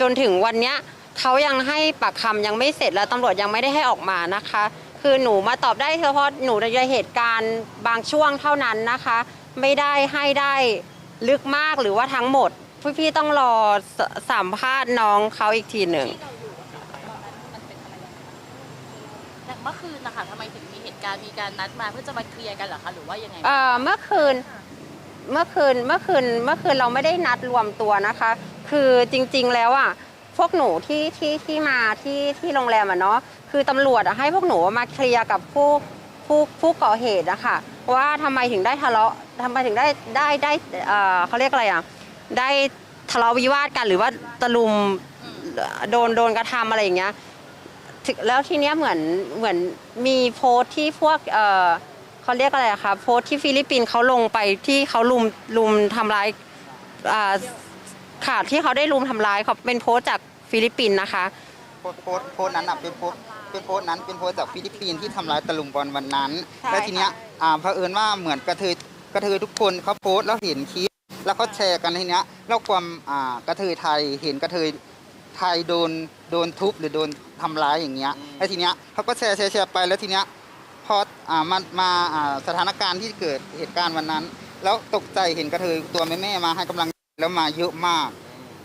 จนถึงวันเนี้ยเขายังให้ปากคำยังไม่เสร็จแล้วตำรวจยังไม่ได้ให้ออกมานะคะ คือหนูมาตอบได้เฉพาะหนูในเหตุการณ์บางช่วงเท่านั้นนะคะ ไม่ได้ให้ได้ลึกมากหรือว่าทั้งหมดพี่ๆต้องรอสสัมภาษณ์น้องเขาอีกทีหนึ่งที่เราอยู่อะค่ะตอนนั้นมันเป็นอะไรยังไงแต่เมื่อคืนนะคะทำไมถึงมีเหตุการณ์มีการนัดมาเพื่อจะมาเคลียร์กันเหรอคะหรือว่ายังไงเอ่อเมื่อคืนเมื่อคืนเมื่อคืนเมื่อคืนเราไม่ได้นัดรวมตัวนะคะ คือจริงๆแล้วอะพวกหนูที่ที่ที่มาที่ที่โรงแรมอะเนาะคือตำรวจอะให้พวกหนูมาเคลียร์กับผู้ผู้ผู้ก่อเหตุอะค่ะว่าทำไมถึงได้ทะเลาะทำไมถึงได้ได้ได้เออเขาเรียกอะไรอะได้ทะเลาะวิวาทกันหรือว่าตะลุมโดนโดนกระทำอะไรอย่างเงี้ยแล้วทีเนี้ยเหมือนเหมือนมีโพสต์ที่พวกเออเขาเรียกอะไรอะคะโพสต์ที่ฟิลิปปินส์เขาลงไปที่เขาลุมลุมทำร้ายอ่า ค่ะที่เขาได้ลุมทำร้ายเขาเป็นโพสต์จากฟิลิปปินส์นะคะ โพสต์โพสต์โพสต์นั้นอะเป็นโพสต์เป็นโพสต์นั้นเป็นโพสต์จากฟิลิปปินส์ที่ทำร้ายตะลุมบอลวันนั้น ใช่แล้วทีเนี้ยค่ะอ่าเผอิญว่าเหมือนกระเทยกระเทยทุกคนเขาโพสต์แล้วเห็นคลิปแล้วเขาแชร์กันทีเนี้ยแล้วความอ่ากระเทยไทยเห็นกระเทยไทยโดนโดนทุบหรือโดนทำร้ายอย่างเงี้ยแล้วทีเนี้ยเขาก็แชร์แชร์แชร์ไปแล้วทีเนี้ยพออ่ามันมาอ่าสถานการณ์ที่เกิดเหตุการณ์วันนั้น แล้วตกใจเห็นกระเทยตัวแม่แม่ๆมาให้กำลัง แล้วมาเยอะมาก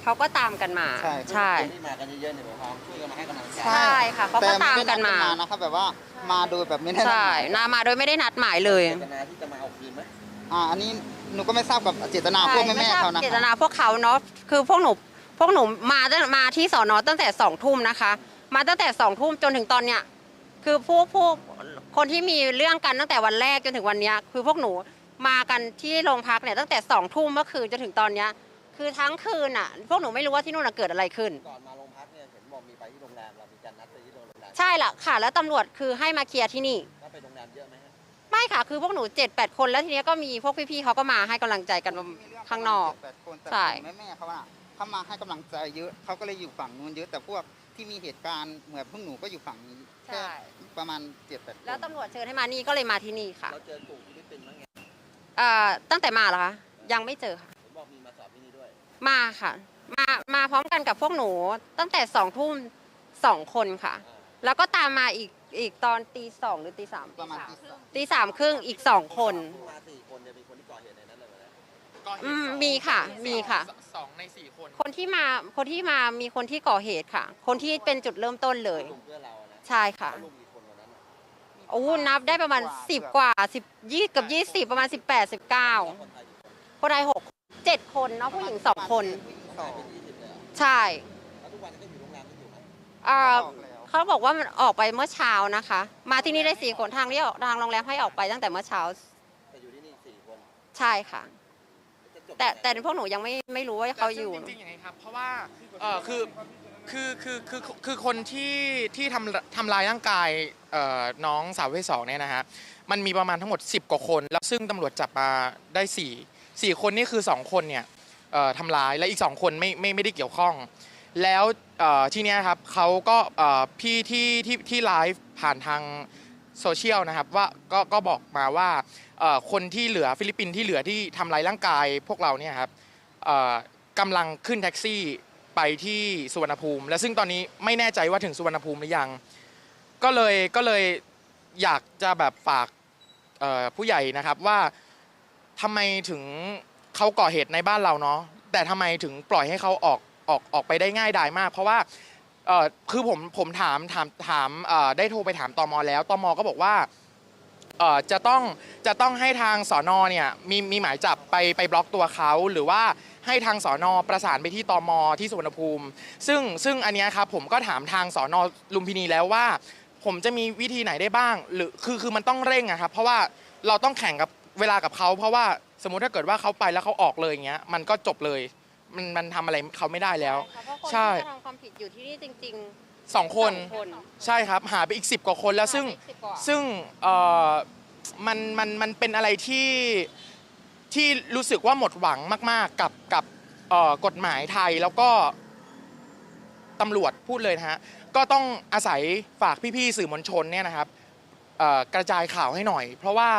เขาก็ตามกันมา ใช่ ใช่ คนที่มากันเยอะๆเนี่ยหมายความช่วยกันมาให้กำลังใจใช่ค่ะเขาก็ตามกันมา แต่ไได้ดนะครับแบบว่ามาโดยแบบไม่ได้นัดใช่หมายนามาโดยไม่ได้นัดหมายเลยเจตนาที่จะมาเอาคืนไหมอ่าอันนี้หนูก็ไม่ทราบกับเจตนาพวกแม่แม่ๆเขานะเจตนาพวกเขาเนาะคือพวกหนูพวกหนูมาตั้งมาที่สอนอตั้งแต่สองทุ่มนะคะ มาตั้งแต่สองทุ่มจนถึงตอนเนี้ยคือพวกพวกคนที่มีเรื่องกันตั้งแต่วันแรกจนถึงวันเนี้ยคือพวกหนู มากันที่โรงพักเนี่ยตั้งแต่สองทุ่มเมื่อคืนจนถึงตอนเนี้ยคือทั้งคืนอะ พวกหนูไม่รู้ว่าที่นู่นนะเกิดอะไรขึ้น ก่อนมาโรงพักเนี่ยเห็นบอกมีไปที่โรงแรมเรามีการนัดไปที่โรงแรมใช่ละค่ะ แล้วตำรวจคือให้มาเคลียร์ที่นี่ แล้วไปโรงแรมเยอะไหมฮะไม่ค่ะ คือพวกหนูเจ็ดแปดคนแล้วทีเนี้ยก็มีพวกพี่ๆเขาก็มาให้กำลังใจกันข้างนอก แปดคนแต่ใช่ แม่แม่ๆเขาอะเขามาให้กำลังใจเยอะเขาก็เลยอยู่ฝั่งนู้นเยอะแต่พวกที่มีเหตุการณ์เหมือนพวกหนูก็อยู่ฝั่งนี้แค่ใช่ประมาณเจ็ดแปดคนแล้วตำรวจเชิญให้มานี่ก็เลยมาที่นี่ค่ะ เราเจอกลุ่มฟิ เอ่อตั้งแต่มาเหรอคะยังไม่เจอค่ะเห็นบอกมีมาสอบที่นี่ด้วย มาค่ะ มามาพร้อมกันกับพวกหนู ตั้งแต่สองทุ่มสองคนค่ะ แล้วก็ตามมาอีกอีกตอนตีสองหรือตีสามประมาณตีสามตีสามครึ่งอีกสองคนที่มาสี่คนจะมีคนที่ก่อเหตุในนั้นเลยไหมนะก่อเหตุอืมสองมีค่ะมีค่ะ สองสองในสี่คนคนที่มาคนที่มามีคนที่ก่อเหตุค่ะ คนที่เป็นจุดเริ่มต้นเลย กลุ่มเพื่อนเราอะนะใช่ค่ะ เขาลุมกี่คนวันนั้นอะ โอ้นับได้ประมาณสิบกว่าสิบยี่กับยี่สิบประมาณสิบแปดสิบเก้าแล้วคนไทยกี่คนคนไทยหกเจ็ดคนเนาะผู้หญิงสองคนผู้หญิงคนสไทอยงเป็นยี่สิบเลยเหรอใช่แล้วทุกวันนี้ก็อยู่โรงแรมกันอยู่ไหมอ่าออกแล้วเขาบอกว่ามันออกไปเมื่อเช้านะคะ มาที่นี่ได้สี่คนทางที่ทางโรงแรมให้ออกไปตั้งแต่เมื่อเช้าแต่อยู่ที่นี่สี่คนใช่ค่ะ จะจบแต่ยังไงแต่พวกหนูยังไม่ไม่รู้ว่าเขาอยู่แต่ซึ่งจริงๆอย่างนี้ครับ เพราะว่าเออคือ คือคือคือคือคนที่ที่ทำทำลายร่างกายน้องสาวเพศสองเนี่ยนะฮะมันมีประมาณทั้งหมด 10 กว่าคน แล้วซึ่งตำรวจจับมาได้ 4 4 คนนี่คือ 2 คนเนี่ยทำร้ายและอีก 2 คนไม่ไม่ไม่ได้เกี่ยวข้อง แล้วเอ่อทีเนี้ยครับเขาก็เอ่อพี่ที่ที่ที่ไลฟ์ผ่านทางโซเชียลนะครับว่าก็ก็บอกมาว่าคนที่เหลือฟิลิปปินส์ที่เหลือที่ทำร้ายร่างกายพวกเราเนี่ยครับกำลังขึ้นแท็กซี่ ไปที่สุวรรณภูมิ และซึ่งตอนนี้ไม่แน่ใจว่าถึงสุวรรณภูมิหรือยัง ก็เลยก็เลยอยากจะแบบฝากผู้ใหญ่นะครับว่าทำไมถึงเขาก่อเหตุในบ้านเราเนาะแต่ทำไมถึงปล่อยให้เขาออกออกออกไปได้ง่ายดายมาก เพราะว่าคือผมผมถามถามถามได้โทรไปถามตมแล้วตมก็บอกว่า เอ่อจะต้องจะต้องให้ทางสอนอเนี่ยมีมีหมายจับไปไปบล็อกตัวเขาหรือว่าให้ทางสอนอประสานไปที่ตมที่สุวรรณภูมิ ซึ่งซึ่งอันเนี้ยครับผมก็ถามทางสอนอลุมพินีแล้วว่า ผมจะมีวิธีไหนได้บ้าง หรือคือคือมันต้องเร่งอะครับเพราะว่าเราต้องแข่งกับเวลากับเขาเพราะว่าสมมุติถ้าเกิดว่าเขาไปแล้วเขาออกเลยอย่างเงี้ยมันก็จบเลย มันมันทำอะไรเขาไม่ได้แล้ว ใช่ใช่ค่ะเพราะคนที่กระทำความผิดอยู่ที่นี่จริง สองๆคน สองคนใช่ครับ หาไปอีก 10 กว่าคนแล้วซึ่งสิบกว่า ซึ่งเอ่อมันมันมันเป็นอะไรที่ที่รู้สึกว่าหมดหวังมาก ๆ กับกับเอ่อกฎหมายไทยแล้วก็ตำรวจพูดเลยนะฮะ ก็ต้องอาศัยฝากพี่ ๆ สื่อมวลชนเนี่ยนะครับเอ่อกระจายข่าวให้หน่อย เพราะว่า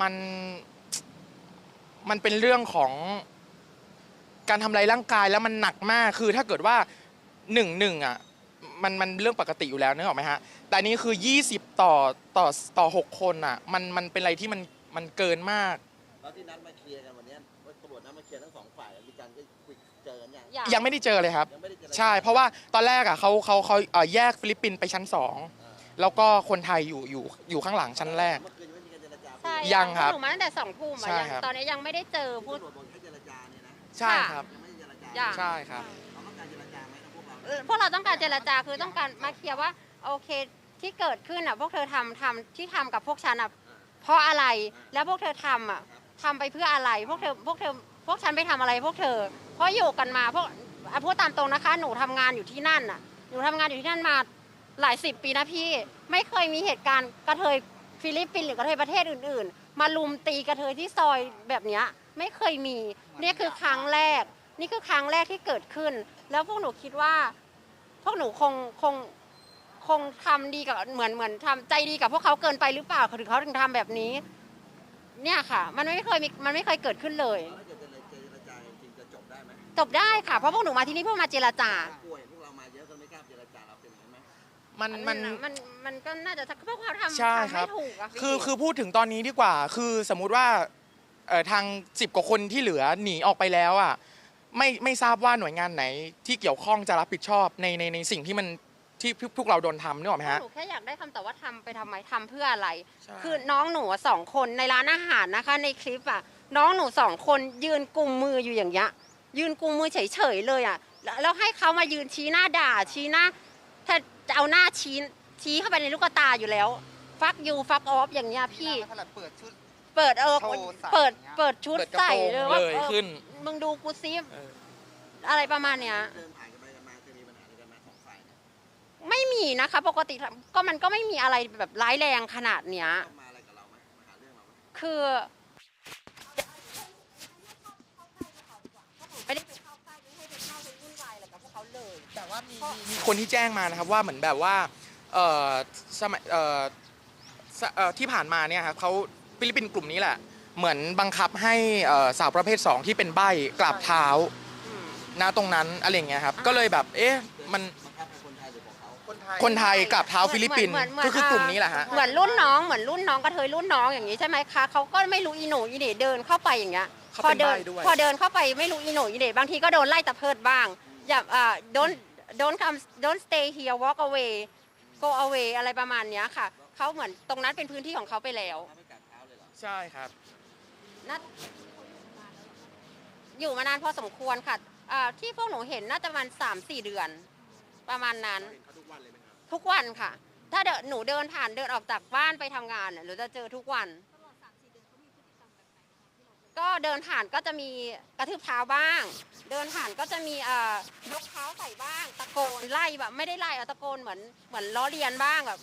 มันมันเป็นเรื่องของการทำลายร่างกายแล้วมันหนักมากคือถ้าเกิดว่าหนึ่งหนึ่งอะ มันมันเรื่องปกติอยู่แล้วนึกออกไหมฮะ แต่อันนี้คือ 20 ต่อต่อต่อ 6 คนอะ มันมันเป็นอะไรที่มันมันเกินมาก แล้วที่นัดมาเคลียร์กันวันเนี้ยตำรวจนัดมาเคลียร์ทั้งสองฝ่ายมีการได้คุยเจอกันยังอยากยังไม่ได้เจอเลยครับ ยังไม่ได้เจรจาใช่ เพราะว่าตอนแรกอะเขาเขาเขาเอ่อแยกฟิลิปปินส์ไปชั้น2แล้วก็คนไทยอยู่อยู่อยู่ข้างหลังชั้นแรก เมื่อคืนยังไม่มีการเจรจาใช่ยังครับหนูมาตั้งแต่สองทุ่มอะใช่ยังครับ ตอนนี้ยังไม่ได้เจอผู้พูด ตำรวจบอกให้เจรจาเนี่ยนะใช่ครับ ยังไม่ได้เจรจายังใช่ครับ เราเออพวกเราต้องการเจรจาคือต้องการมาเคลียร์ว่าโอเคที่เกิดขึ้นอะพวกเธอทำทำที่ทำกับพวกฉันอะเพราะอะไรแล้วพวกเธอทำอะทำไปเพื่ออะไรพวกเธอพวกเธอพวกฉันไปทำอะไร พวกเธอ เพราะอยู่กันมาพวกอะพูดตามตรงนะคะ หนูทำงานอยู่ที่นั่นอะหนูทำงานอยู่ที่นั่นมาหลายสิบปีนะพี่ไม่เคยมีเหตุการณ์กระเทยฟิลิปปินส์หรือกระเทยประเทศอื่น ๆ มาลุมตีกระเทยที่ซอยแบบเนี้ยไม่เคยมีนี่คือครั้งแรก นี่คือครั้งแรกที่เกิดขึ้น แล้วพวกหนูคิดว่า พวกหนูคงคงคงทำดีกับเหมือนเหมือนทำใจดีกับพวกเขาเกินไปหรือเปล่าถึงเขาถึงทำแบบนี้ เนี่ยค่ะ มันไม่เคยมีมันไม่เคยเกิดขึ้นเลยถ้าเกิดเจรเจรจาจริงๆจะจบได้ไหมจบได้ค่ะ เพราะพวกหนูมาที่นี่เพื่อมาเจรจากลัวเห็นพวกเรามาเยอะก็ไม่กล้าเจรจาเราเป็นอย่างนั้นไหมมันมันมันมันก็น่าจะพวกเขาทำใช่ทำครัไม่บ ถูกอะพี่คือคือพูดถึงตอนนี้ดีกว่า คือสมมุติว่าเอ่อทาง10กว่าคนที่เหลือหนีออกไปแล้วอะ ไม่ไม่ทราบว่าหน่วยงานไหนที่เกี่ยวข้องจะรับผิดชอบในในในสิ่งที่มันที่พวกเราโดนทำนึกออกไหมพวกฮะ หนูแค่อยากได้คำตอบว่าทำไปทำไมทำเพื่ออะไร ใช่ คือน้องหนูอะสองคนในร้านอาหารนะคะ ในคลิปอะน้องหนูสองคนยืนกุมมืออยู่อย่างเงี้ยยืนกุมมือเฉยๆเลยอะแล้วแล้วให้เขามายืนชี้หน้าด่า ชี้หน้าถ้าจะเอาหน้าชี้ชี้เข้าไปในลูกตาอยู่แล้ว ฟักยูฟักออฟอย่างเงี้ยพี่ถ้าเราเปิดชุด เปิดเออโชว์ใส่เปิดอย่างเงี้ย เปิดชุดเปิดกระใส่โปรงเลยว่าเลยเออขึ้น มึงดูกูซิเออ อะไรประมาณเนี้ย เดินผ่านกันไปกันมาเคยมีปัญหาอะไรกันมาสองฝ่ายเนี่ยไม่มีนะคะ ปกติก็มันก็ไม่มีอะไรแบบร้ายแรงขนาดเนี้ย เข้ามาอะไรกับเราไหมมาหาเรื่องเราไหมคือ ไม่ได้ไปเข้าใกล้ไม่ให้ไปเข้าไปวุ่นวายอะไรกับพวกเขาเลยแต่ว่ามีมีคนที่แจ้งมานะครับว่าเหมือนแบบว่าเอ่อสมัยเอ่อสเอ่อที่ผ่านมาเนี่ยครับเขา ฟิลิปปินส์กลุ่มนี้แหละ เหมือนบังคับให้เอ่อสาวประเภท 2 ที่เป็นใบ้กราบเท้าอืมณตรงนั้นอะไรอย่างเงี้ยครับ ก็เลยแบบ เอ๊ะมันบังคับให้คนไทยหรือของเขาคนไทยคนไทยกราบเท้าฟิลิปปินส์เหมือนเหมือนก็คือกลุ่มนี้แหละฮะ เหมือนรุ่นน้องเหมือนรุ่นน้องกระเทยรุ่นน้องอย่างนี้ใช่ไหมคะเขาก็ไม่รู้อีโหนอีเหน่เดินเข้าไปอย่างเงี้ยเขาพอเป็นเดิใบ้นด้วย พอเดินเข้าไปไม่รู้อีโหนอีเหน่บางทีก็โดนไล่ตะเพิดบ้าง อย่าอ่า don't don't come don't stay here walk away go away อะไรประมาณเนี้ยค่ะเขาเหมือนตรงนั้นเป็นพื้นที่ของเขาไปแล้วถ้าไม่กัดเท้าเลยเหรอ ใช่ครับน่าอยู่มานานพอสมควรค่ะอ่าที่พวกหนูเห็นน่าจะประมาณสามสี่เดือน ประมาณนั้น เห็นเขาทุกวันเลยไหมครับทุกวันค่ะ ถ้าเดินหนูเดินผ่านเดินออกจากบ้านไปทำงานเนี่ยหนูจะเจอทุกวัน ก็เดินผ่านก็จะมีกระทืบเท้าบ้าง เดินผ่านก็จะมีเอ่อยกเท้าใส่บ้าง ตะโกนไล่แบบไม่ได้ไล่เอาตะโกนเหมือนเหมือนล้อเลียนบ้างแบบ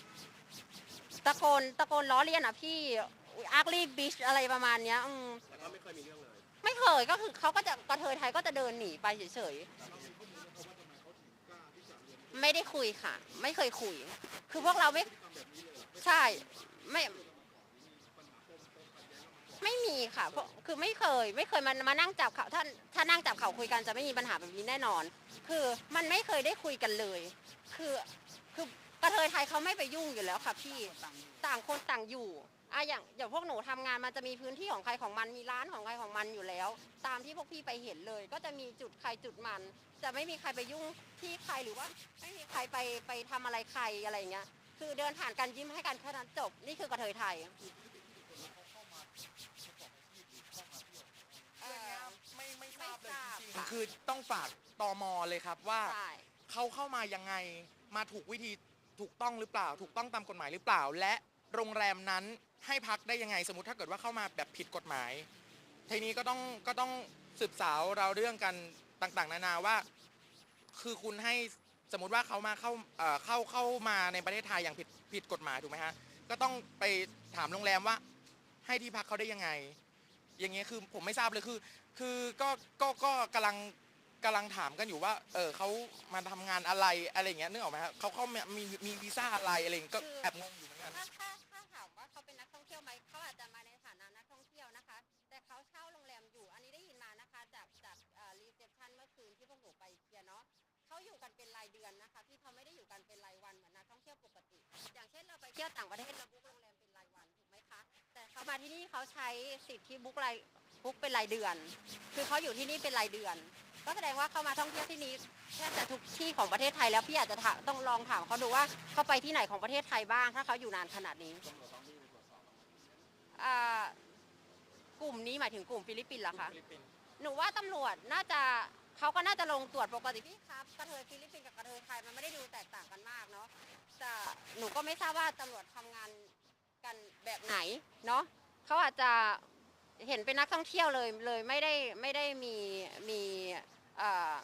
ตะโกนตะโกนล้อเลียนอะพี่ อาร์ลีบิชอะไรประมาณเนี้ยอืมแล้วก็ไม่เคยมีเรื่องเลยไม่เคยก็คือเขาก็จะกระเทยไทยก็จะเดินหนีไปเฉยๆไม่ได้คุยค่ะ ไม่เคยคุย คือพวกเราไม่ใช่ไม่ไม่มีค่ะเพราะคือไม่เคย ไม่เคยมามานั่งจับเขาถ้าถ้านั่งจับเขาคุยกันจะไม่มีปัญหาแบบนี้แน่นอน คือมันไม่เคยได้คุยกันเลย คือคือกระเทยไทยเขาไม่ไปยุ่งอยู่แล้วค่ะพี่ต่างคนต่างอยู่ อะอย่างอย่างพวกหนูทำงานมันจะมีพื้นที่ของใครของมันมีร้านของใครของมันอยู่แล้ว ตามที่พวกพี่ไปเห็นเลย ก็จะมีจุดใครจุดมัน จะไม่มีใครไปยุ่งที่ใครหรือว่า ไม่มีใครไปไปทำอะไรใครอะไรอย่างเงี้ย คือเดินผ่านกันยิ้มให้กันแค่นั้นจบนี่คือกระเทยไทยเอ่อ ไม่ไม่ทราบเลยไม่ทราบจริงค่ะ ๆคือต้องฝากตมเลยครับว่า ใช่ เขาเข้ามายังไง มาถูกวิธีถูกต้องหรือเปล่า ถูกต้องตามกฎหมายหรือเปล่า และโรงแรมนั้น ให้พักได้ยังไงสมมติถ้าเกิดว่าเข้ามาแบบผิดกฎหมายทีนี้ก็ต้องก็ต้องสืบสาวเราเรื่องกันต่างๆ นานาว่า คือคุณให้สมมติว่าเขามาเข้าเข้าเข้ามาในประเทศไทยอย่างผิดผิดกฎหมายถูกไหมฮะก็ต้องไปถามโรงแรมว่า ให้ที่พักเขาได้ยังไง อย่างเงี้ยคือผมไม่ทราบเลยคือ คือก็ก็ก็กำลังกำลังถามกันอยู่ว่า เออเขามาทำงานอะไรอะไรเงี้ยนึกออกไหมครับเขาเขามีมีวีซ่าอะไรอะไรก็แอบงงอยู่เหมือนกัน ถ้าถ้าถ้าถามว่าเขาเป็นนักท่องเที่ยวไหมเขาอาจจะมาในฐานะนักท่องเที่ยวนะคะ แต่เขาเช่าโรงแรม อยู่อันนี้ได้ยินมานะคะจากจากรีเซพชันเมื่อคืนที่พวกหนูไปเคลียร์เนาะเขาอยู่กันเป็นรายเดือนนะคะพี่เขาไม่ได้อยู่กันเป็นรายวันเหมือนนักท่องเที่ยวปกติ อย่างเช่นเราไปเที่ยวต่างประเทศเราบุ๊กโรงแรมเป็นรายวันถูกไหมคะแต่เขามาที่นี่เขาใช้สิทธิบุ๊กรายบุ๊กเป็นรายเดือน คือเขาอยู่ที่นี่เป็นรายเดือน ก็แสดงว่าเขามาท่องเที่ยวที่นี้แทบจะทุกที่ของประเทศไทยแล้วพี่อาจจะถามต้องลองถามเขาดูว่าเขาไปที่ไหนของประเทศไทยบ้าง ถ้าเขาอยู่นานขนาดนี้อ่ากลุ่มนี้หมายถึงกลุ่มฟิลิปปินส์เหรอคะฟิลิปปินส์หนูว่าตำรวจน่าจะ เขาก็น่าจะลงตรวจปกติพี่ครับกระเทยฟิลิปปินส์กับกระเทยไทยมันไม่ได้ดูแตกต่างกันมากเนาะแต่หนูก็ไม่ทราบว่าตำรวจทำงานกันแบบไหนเนาะเขาอาจจะเห็นเป็นนักท่องเที่ยวเลยเลยไม่ได้ไม่ได้มีมีเอ่อ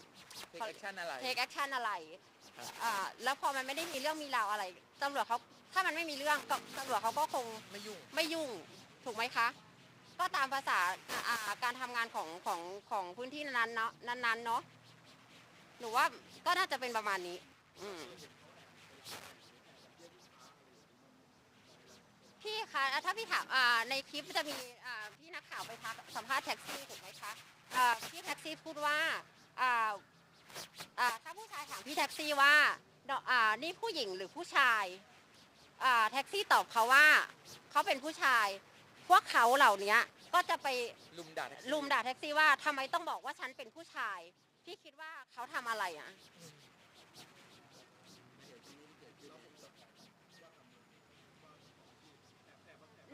เทคแอคชั่นอะไร เทคแอคชั่นอะไรครับ อ่าแล้วพอมันไม่ได้มีเรื่องมีราวอะไรตำรวจเขาถ้ามันไม่มีเรื่องก็ตำรวจเขาก็คงไม่ยุ่ง ไม่ยุ่ง ถูกไหมคะ ก็ตามภาษาอ่าการทำงานของของของพื้นที่นั้นๆเนาะนั้นๆเนาะหนูว่าก็น่าจะเป็นประมาณนี้ อืมพี่คะอะถ้าพี่ถามอ่าในคลิปจะมีอ่าพี่นักข่าวไปทักสัมภาษณ์แท็กซี่ถูกไหมคะอ่าพี่แท็กซี่พูดว่าอ่าอ่าถ้าผู้ชายถามพี่แท็กซี่ว่าเนาะอ่านี่ผู้หญิงหรือผู้ชายอ่าแท็กซี่ตอบเขาว่าเขาเป็นผู้ชาย พวกเขาเหล่านี้ก็จะไปลุมด่าแท็กซี่ลุมด่าแท็กซี่ว่าทำไมต้องบอกว่าฉันเป็นผู้ชาย พี่คิดว่าเขาทำอะไรอะ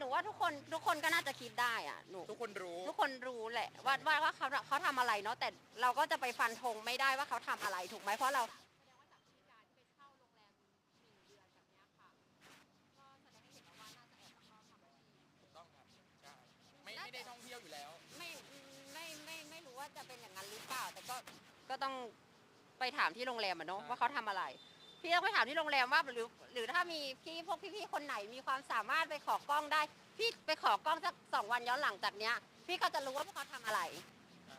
หนูว่าทุกคนทุกคนก็น่าจะคิดได้อะหนู ทุกคนรู้ ทุกคนรู้แหละว่าว่าว่าเขาเขาทำอะไรเนาะแต่เราก็จะไปฟันธงไม่ได้ว่าเขาทำอะไรถูกไหมเพราะเรา ต้องครับใช่ไม่ไม่ได้ท่องเที่ยวอยู่แล้ว ไม่ไม่ไม่ไม่รู้ว่าจะเป็นอย่างนั้นหรือเปล่า แต่ก็ ก็ต้องไปถามที่โรงแรมอะเนาะใช่ว่าเขาทำอะไร พี่ต้องไปถามที่โรงแรมว่าหรือ หรือถ้ามีพี่พวกพี่ๆคนไหนมีความสามารถไปขอกล้องได้ พี่ไปขอกล้องสักสองวันย้อนหลังจากเนี้ย พี่ก็จะรู้ว่าพวกเขาทำอะไร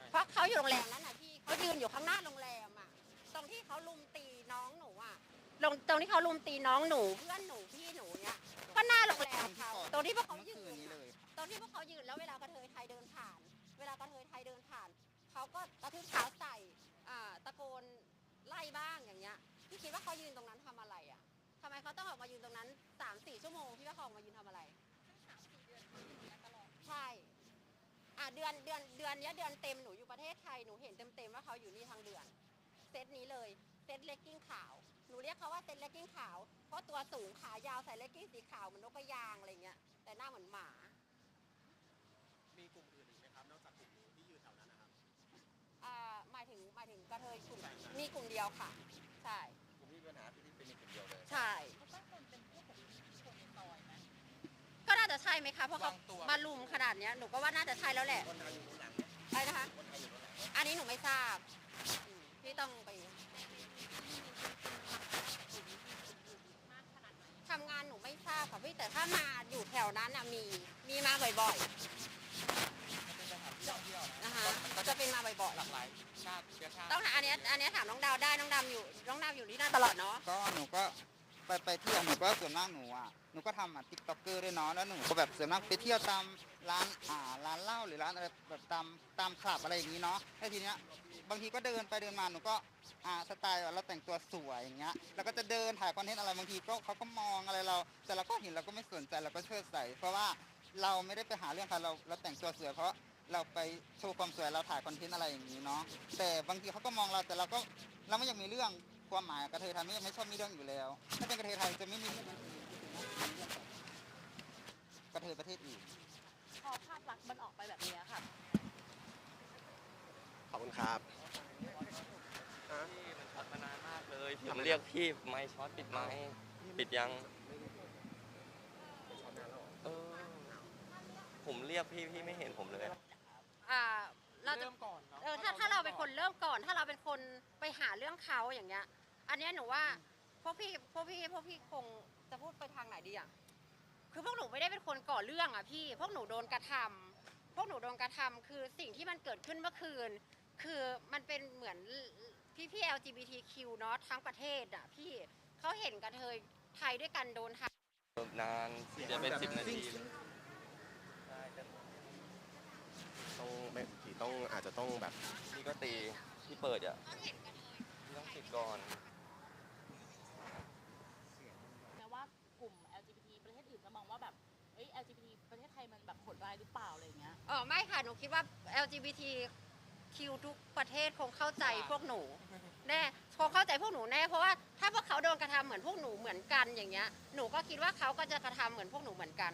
เพราะเขาอยู่โรงแรมนั้นน่ะพี่เขายืนอยู่ข้างหน้าโรงแรมอะ ตรงที่เขาลุมตีน้องหนูอะลงตรงที่เขาลุมตีน้องหนูเพื่อนหนูพี่หนูเนี้ยก็หน้าโรงแรมเขาตรงที่พวกเขาเมื่อยืคืนนนี้อะเลยตอนที่พวกเขายืนแล้วเวลากระเทยไทยเดินผ่าน เวลากระเทยไทยเดินผ่านเขาก็กระทืบเท้าใส่ อ่าตะโกนไล่บ้างอย่างเงี้ยพี่คิดว่าเขายืนตรงนั้นทำอะไรอะทำไมเขาต้องออกมายืนตรงนั้นสามสี่ชั่วโมงพี่ว่าเขาออกมายืนทำอะไรใช่ อ่าเดือนเดือนเดือนเนี้ยเดือนเต็มหนูอยู่ประเทศไทยหนูเห็นเต็มเต็มๆว่าเขาอยู่นี่ทั้งเดือน เซตนี้เลยเซตเลกกิ้งขาวหนูเรียกเขาว่าเซตเลกกิ้งขาวเพราะตัวสูงขายาวใส่เลกกิ้งสีขาวเหมือนนกกระยางอะไรเงี้ยแต่หน้าเหมือนหมา กระเทยกลุ่มมีกลุ่มเดียวค่ะ ใช่กลุ่มที่มีปัญหาที่นี่เป็นมีกลุ่มเดียวเลย ใช่ เขาต้องเป็นพวกของคนในซอยไหมก็น่าจะใช่ไหมคะเพราะเขาวางตัว มาลุมขนาดเนี้ยหนูก็ว่าน่าจะใช่แล้วแหละคนไทยอยู่ข้างหลังอะไรนะคะ คนไทยอยู่ข้างหลังอันนี้หนูไม่ทราบอืมพี่ต้องไปทำงานหนูไม่ทราบค่ะพี่แต่ถ้ามาอยู่แถวนั้นน่ะมีมีมาบ่อย นะนะคะมันก็จะเป็นมาบ่อยหลากหลายชาติเชื้อชาติๆต้องถามอันเนี้ยอันเนี้ยถามน้องดาวได้น้องดำอยู่น้องดำอยู่ที่นั่นตลอดเนาะก็หนูก็ไปไปเที่ยวหนูก็ส่วนมากหนูอะหนูก็ทำอะติ๊กต็อกเกอร์ด้วยเนาะแล้วหนูก็แบบส่วนมากไปเที่ยวตามร้านอ่าร้านเหล้าหรือร้านอะไรแบบตามตามคลับอะไรอย่างนี้เนาะแล้วทีเนี้ยบางทีก็เดินไปเดินมาหนูก็อ่าสไตล์ว่าเราแต่งตัวสวยอย่างเงี้ยแล้วก็จะเดินถ่ายคอนเทนต์อะไรบางทีก็เขาก็มองอะไรเรา แต่เราก็เห็นเราก็ไม่สนใจเราก็เชิดใส่เพราะว่าเราไม่ได้ไปหาเรื่องใครเราเราแต่งตัวสวยเพราะ เราไปโชว์ความสวยเราถ่ายคอนเทนต์อะไรอย่างนี้เนาะแต่บางทีเขาก็มองเราแต่เราก็เราไม่อยากมีเรื่องความหมายกระเทยไทยไม่ไม่ชอบมีเรื่องอยู่แล้ว ถ้าเป็นกระเทยไทยจะไม่มีเรื่องกระเทยประเทศอื่นพอภาพลักษณ์มันออกไปแบบเนี้ยค่ะขอบคุณครับพี่มันช็อตมานานมากเลยผมเรียกพี่ไม่ช็อตปิดไม้ปิดยังเออผมเรียกพี่พี่ไม่เห็นผมเลย อ่าเราจะ เริ่มก่อนเนาะเออถ้าถ้าเราเป็นคนเริ่มก่อน ถ้าเราเป็นคนไปหาเรื่องเขาอย่างเงี้ย อันเนี้ยหนูว่าพวกพี่พวกพี่พวกพี่คงจะพูดไปทางไหนดีอะคือพวกหนูไม่ได้เป็นคนก่อเรื่องอะพี่ พวกหนูโดนกระทำพวกหนูโดนกระทำคือสิ่งที่มันเกิดขึ้นเมื่อคืน คือมันเป็นเหมือนพี่พี่ LGBTQ เนาะทั้งประเทศอะพี่เขาเห็นกระเทยไทยด้วยกันโดนทำ นานจะเป็นสิบนาที ต้องไม่ผีต้องอาจจะต้องแบบพี่ก็ตีที่เปิดอะพี่ต้องติดก่อน แม้ว่ากลุ่ม LGBT ประเทศอื่นจะมองว่าแบบเอ้ย LGBT ประเทศไทยมันแบบโหดร้ายหรือเปล่าอะไรเงี้ยอ๋อไม่ค่ะ หนูคิดว่า LGBT คิวทุกประเทศคงเข้าใจพวกหนู แน่คงเข้าใจพวกหนูแน่เพราะว่าถ้าพวกเขาโดนกระทำเหมือนพวกหนูเหมือนกันอย่างเงี้ยหนูก็คิดว่าเขาก็จะกระทำเหมือนพวกหนูเหมือนกัน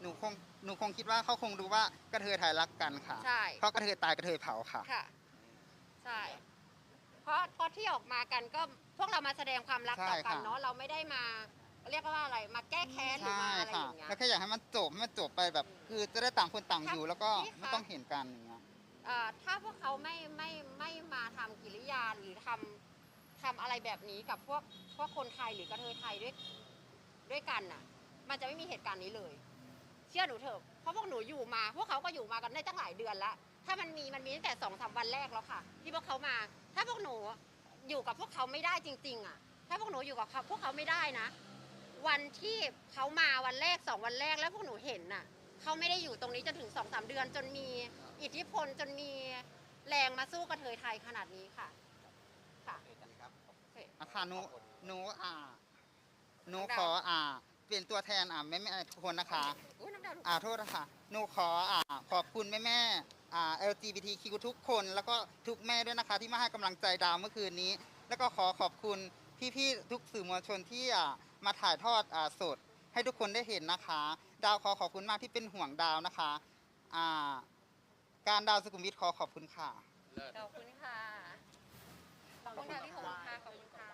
หนูคง หนูคงคิดว่าเขาคงรู้ว่ากระเทยไทยรักกันค่ะใช่ เพราะกระเทยตายกระเทยเผาค่ะ ค่ะ ใช่ เพราะเพราะที่ออกมากันก็พวกเรามาแสดงความรักต่อกันใช่ค่ะ เนาะเราไม่ได้มา เรียกว่าอะไรมาแก้แค้นหรือใช่มาอะไรอค่ะ ย่างเงี้ย แล้วแค่อยากให้มันจบให้มันจบไปแบบ คือจะได้ต่างคนต่างอยู่ แล้วก็นี่ค่ะไม่ต้องเห็นกันอย่างเงี้ย เอ่อถ้าพวกเขาไม่ไม่ไม่มาทำกิริยาหรือทำทำอะไรแบบนี้กับพวกพวกคนไทยหรือกระเทยไทยด้วยด้วยกันน่ะ มันจะไม่มีเหตุการณ์นี้เลย เชื่อหนูเถอะเพราะพวกหนูอยู่มา พวกเขาก็อยู่มากันได้ตั้งหลายเดือนแล้ว ถ้ามันมีมันมีตั้งแต่สองสามวันแรกแล้วค่ะ ที่พวกเขามา ถ้าพวกหนูอยู่กับพวกเขาไม่ได้จริง ๆอะ ถ้าพวกหนูอยู่กับเขาพวกเขาไม่ได้นะ วันที่เขามาวันแรกสองวันแรกแล้วพวกหนูเห็นน่ะเขาไม่ได้อยู่ตรงนี้จนถึงสองสามเดือน จนมีอิทธิพลจนมีแรงมาสู้กระเทยไทยขนาดนี้ค่ะ ค่ะ อาคารหนูหนูอ่าหนูน้องดาวขออ่า เปลี่ยนตัวแทนอ่าแม่แม่ทุกคนนะคะอุ้ยน้ำดาวลูกอ่าโทษนะคะหนูขออ่าขอบคุณแม่แม่อ่า LGBTQ ทุกคน แล้วก็ทุกแม่ด้วยนะคะ ที่มาให้กำลังใจดาวเมื่อคืนนี้ แล้วก็ขอขอบคุณพี่ๆทุกสื่อมวลชนที่อ่ามาถ่ายทอดอ่าสด ให้ทุกคนได้เห็นนะคะ ดาวขอขอบคุณมากที่เป็นห่วงดาวนะคะอ่าการดาวสุขุมวิทขอขอบคุณค่ะขอบคุณค่ะขอบคุณค่ะพี่หงค่ะขอบคุณค่ะ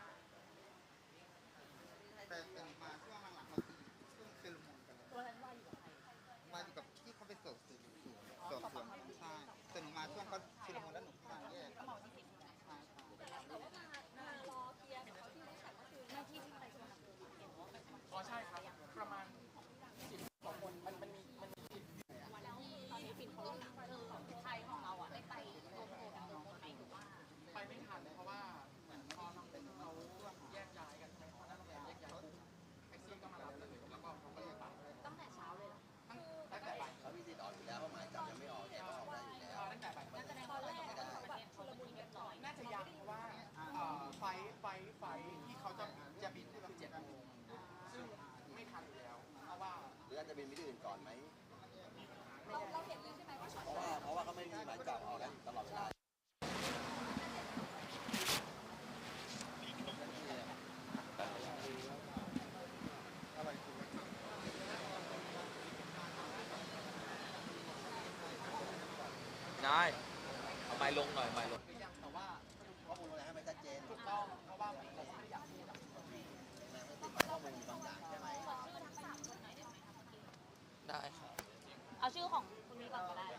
อื่นก่อนไหมเราเห็นเลยใช่ไหมเพราะว่าเพราะว่าเขาไม่มีหมายจับออกกันตลอดเวลาได้เอาไม้ลงหน่อยไม้ลง แต่ว่าข้อมูลอะไรให้มันชัดเจนถูกต้องเพราะว่าผมไม่อยากพูดอะข้อมูลบางอย่างใช่ไหม ได้ครับเอาชื่อของคุณนี้ก่อนก็ได้ก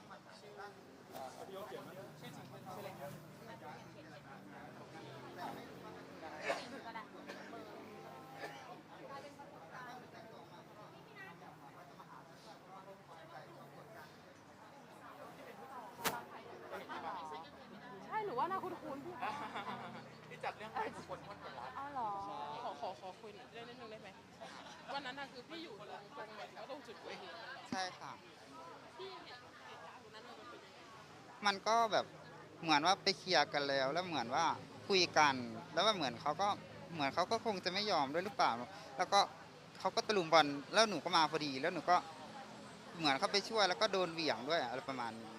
็ได้ใช่หนูว่าน่าคุ้นๆพี่ที่จัดเรื่องให้บุคคลคนหัวรัดอ้าวเหรอขอขอขอคุยเรื่องนิดนึงได้ไหม วันนั้นนะคือพี่อยู่ตรงตรงไหนแล้วตรงจุดเกิดเหตุใช่ค่ะ พี่เห็นเหตุการณ์ตรงนั้นมันเป็นยังไงมันก็แบบเหมือนว่าไปเคลียร์กันแล้ว แล้วเหมือนว่าคุยกัน แล้วว่าเหมือนเขาก็เหมือนเขาก็คงจะไม่ยอมด้วยหรือเปล่า แล้วก็เขาก็ตะลุมบอลแล้วหนูก็มาพอดี แล้วหนูก็เหมือนเขาไปช่วยแล้วก็โดนเหวี่ยงด้วยอะไรประมาณนี้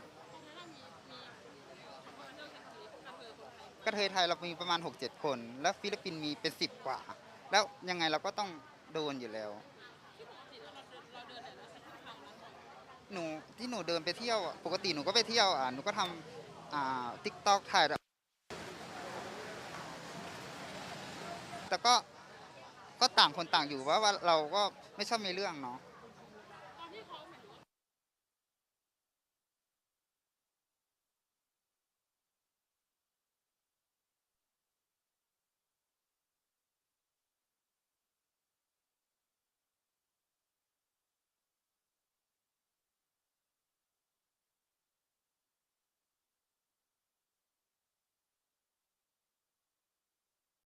กระเทยไทยเรามีประมาณ 6-7 คน แล้วฟิลิปปินส์มีเป็น 10 กว่า แล้วยังไงเราก็ต้อง โดนอยู่แล้ว หนูที่หนูเดินไปเที่ยวอะปกติหนูก็ไปเที่ยวอะหนูก็ทำอ่าทิกตอกถ่ายแบบแต่ก็ก็ต่างคนต่างอยู่ว่าว่าเราก็ไม่ชอบมีเรื่องเนาะ